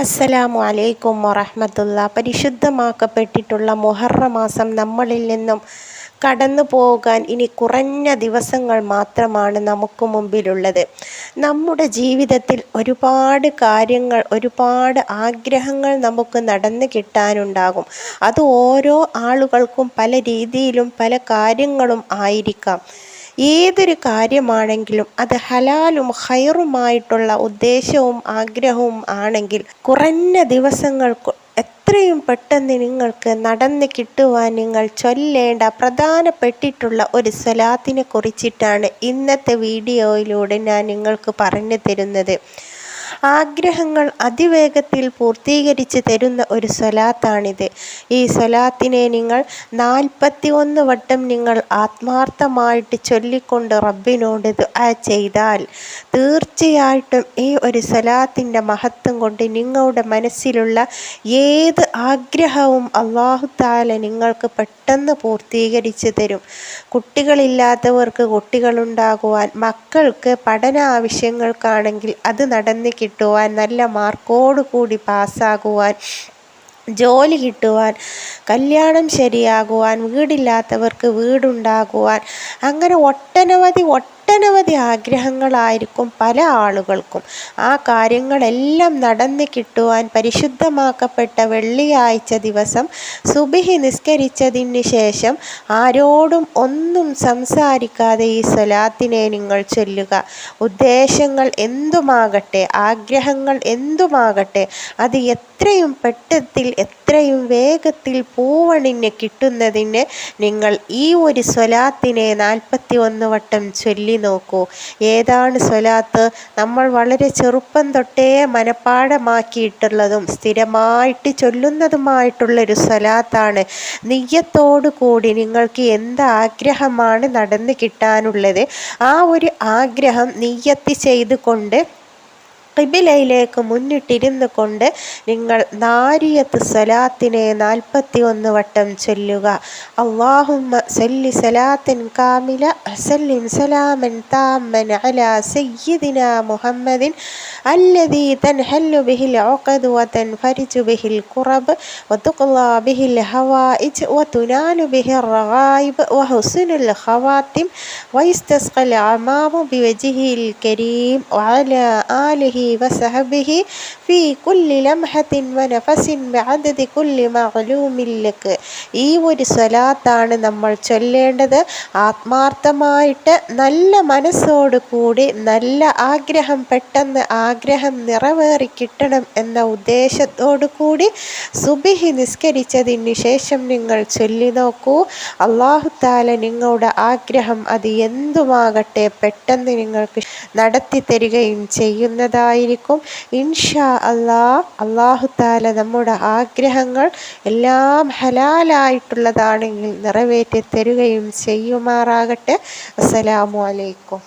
അസ്സലാമു അലൈക്കും വറഹമത്തുള്ള. പരിശുദ്ധമാക്കപ്പെട്ടിട്ടുള്ള മുഹറ മാസം നമ്മളിൽ നിന്നും കടന്നു പോകാൻ ഇനി കുറഞ്ഞ ദിവസങ്ങൾ മാത്രമാണ് നമുക്ക് മുമ്പിലുള്ളത്. നമ്മുടെ ജീവിതത്തിൽ ഒരുപാട് കാര്യങ്ങൾ ഒരുപാട് ആഗ്രഹങ്ങൾ നമുക്ക് നടന്നു കിട്ടാനുണ്ടാകും. അത് ഓരോ ആളുകൾക്കും പല രീതിയിലും പല കാര്യങ്ങളും ആയിരിക്കാം. ഏതൊരു കാര്യമാണെങ്കിലും അത് ഹലാലും ഹൈറുമായിട്ടുള്ള ഉദ്ദേശവും ആഗ്രഹവും ആണെങ്കിൽ കുറഞ്ഞ ദിവസങ്ങൾക്ക് എത്രയും പെട്ടെന്ന് നിങ്ങൾക്ക് നടന്ന് കിട്ടുവാൻ നിങ്ങൾ ചൊല്ലേണ്ട പ്രധാനപ്പെട്ടിട്ടുള്ള ഒരു സ്വലാത്തിനെ കുറിച്ചിട്ടാണ് ഇന്നത്തെ വീഡിയോയിലൂടെ ഞാൻ നിങ്ങൾക്ക് പറഞ്ഞു തരുന്നത്. ആഗ്രഹങ്ങൾ അതിവേഗത്തിൽ പൂർത്തീകരിച്ച് തരുന്ന ഒരു സ്വലാത്താണിത് ഈ സ്വലാത്തിനെ നിങ്ങൾ നാൽപ്പത്തി ഒന്ന് വട്ടം നിങ്ങൾ ആത്മാർത്ഥമായിട്ട് ചൊല്ലിക്കൊണ്ട് റബ്ബിനോട് ചെയ്താൽ തീർച്ചയായിട്ടും ഈ ഒരു സലാത്തിന്റെ മഹത്വം കൊണ്ട് നിങ്ങളുടെ മനസ്സിലുള്ള ഏത് ആഗ്രഹവും അള്ളാഹു താല നിങ്ങൾക്ക് പെട്ടെന്ന് പൂർത്തീകരിച്ച് തരും. കുട്ടികളില്ലാത്തവർക്ക് കുട്ടികളുണ്ടാകുവാൻ മക്കൾക്ക് പഠന ആവശ്യങ്ങൾക്കാണെങ്കിൽ അത് നടന്ന് കിട്ടുവാൻ നല്ല മാർക്കോട് കൂടി പാസ്സാകുവാൻ ജോലി കിട്ടുവാൻ കല്യാണം ശരിയാകുവാൻ വീടില്ലാത്തവർക്ക് വീടുണ്ടാകുവാൻ അങ്ങനെ ഒട്ടനവധി ഒട്ടനവധി ആഗ്രഹങ്ങളായിരിക്കും പല ആളുകൾക്കും. ആ കാര്യങ്ങളെല്ലാം നടന്നു കിട്ടുവാൻ പരിശുദ്ധമാക്കപ്പെട്ട വെള്ളിയാഴ്ച ദിവസം സുബിഹി നിസ്കരിച്ചതിന് ശേഷം ആരോടും ഒന്നും സംസാരിക്കാതെ ഈ സ്വലാത്തിനെ നിങ്ങൾ ചൊല്ലുക. ഉദ്ദേശങ്ങൾ എന്തുമാകട്ടെ ആഗ്രഹങ്ങൾ എന്തുമാകട്ടെ അത് എത്രയും പെട്ടത്തിൽ എത്രയും വേഗത്തിൽ പൂവണിന് കിട്ടുന്നതിന് നിങ്ങൾ ഈ ഒരു സ്വലാത്തിനെ നാൽപ്പത്തി ഒന്ന് വട്ടം ചൊല്ലി നോക്കൂ. ഏതാണ് സ്വലാത്ത്? നമ്മൾ വളരെ ചെറുപ്പം തൊട്ടേ മനഃപ്പാടമാക്കിയിട്ടുള്ളതും സ്ഥിരമായിട്ട് ചൊല്ലുന്നതുമായിട്ടുള്ളൊരു സ്വലാത്താണ്. നെയ്യത്തോടു കൂടി നിങ്ങൾക്ക് എന്ത് ആഗ്രഹമാണ് നടന്നു കിട്ടാനുള്ളത്? ആ ഒരു ആഗ്രഹം നെയ്യത്ത് ചെയ്തുകൊണ്ട് കിബിലയിലേക്ക് മുന്നിട്ടിരുന്നു കൊണ്ട് നിങ്ങൾ നാരിയത്ത് സലാത്തിനെ നാൽപ്പത്തി ഒന്ന് വട്ടം ചൊല്ലുക. അള്ളാഹുമ്മ സല്ലി സലാത്തിൻ കാമില സല്ലിം സലാമൻ താമൻ അല സയ്യിദിന മുഹമ്മദിൻ അല്ലതി തൻഹല്ലു ബിഹിൽ ഉഖദ് വതൻഫരിജു ബിഹിൽ കുറബ് വതുഖ്ലാ ബിഹിൽ ഹവായിജ് വതുനാലു ബിഹിർ റഗായിബ് വഹുസ്നുൽ ഖവാത്തിം വയസ്തസ്ഖൽ അമാമു ബിവജിഹിൽ കരീം വഅല ആലിഹി وصحبه في كل لمحة ونفس بعدد كل معلوم لك ഈ ഒരു സ്വലാത്താണ് നമ്മൾ ചൊല്ലേണ്ടത് ആത്മാർത്ഥമായിട്ട് നല്ല മനസ്സോടു കൂടി നല്ല ആഗ്രഹം പെട്ടെന്ന് ആഗ്രഹം നിറവേറി കിട്ടണം എന്ന ഉദ്ദേശത്തോടു കൂടി സുബിഹി നിസ്കരിച്ചതിന് ശേഷം നിങ്ങൾ ചൊല്ലി നോക്കൂ അള്ളാഹുത്താല നിങ്ങളുടെ ആഗ്രഹം അത് എന്തുമാകട്ടെ പെട്ടെന്ന് നിങ്ങൾക്ക് നടത്തി തരികയും ചെയ്യുന്നതായിരിക്കും ഇൻഷാ അള്ളാ അള്ളാഹുത്താല നമ്മുടെ ആഗ്രഹങ്ങൾ എല്ലാം ഹലാലായിട്ടുള്ളതാണെങ്കിൽ നിറവേറ്റി തരുകയും ചെയ്യുമാറാകട്ടെ. അസ്സലാമു അലൈക്കും.